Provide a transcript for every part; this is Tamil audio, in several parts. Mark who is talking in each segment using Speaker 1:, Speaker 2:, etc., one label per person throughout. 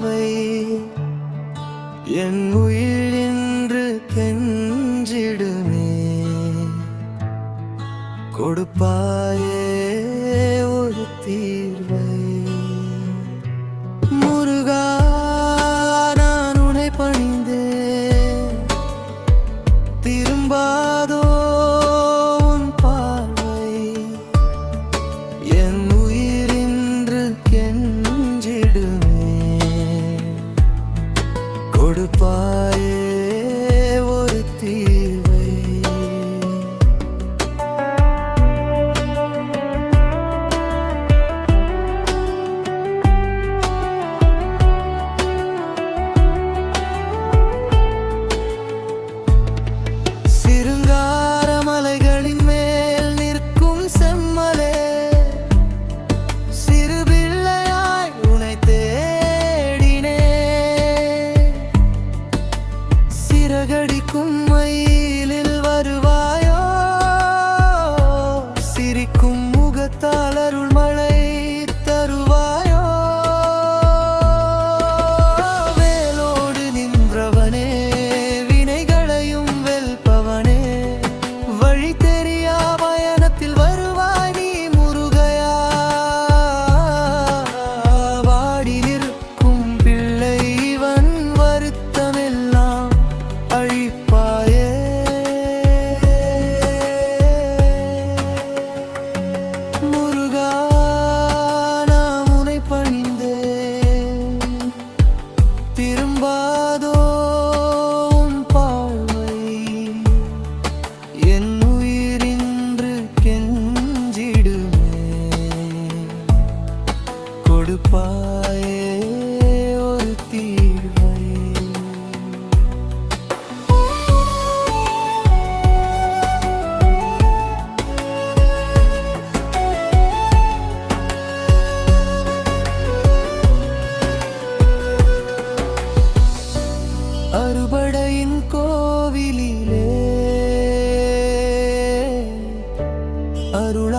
Speaker 1: பார்வை என் உயிர் என்று கெஞ்சிடுமே. கொடுப்பாயே ஒரு தீர்வை. ചിറകടിക്കും മയിലിൽ വരുവായോ? സിരിക്കും മുഖത്താലരുൾ திரும்பாதோ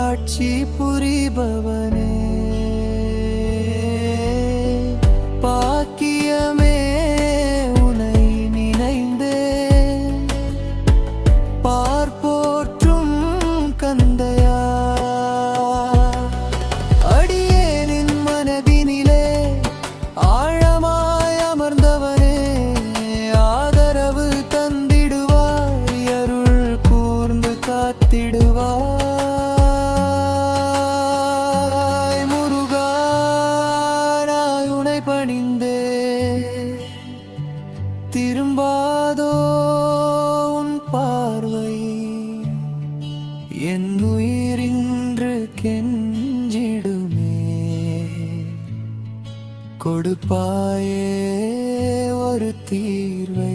Speaker 1: ஆட்சி புரிபவனே. போதாதோ உன் பார்வை. என் உயிரின்று கெஞ்சிடுமே. கொடுப்பாயே ஒரு தீர்வை.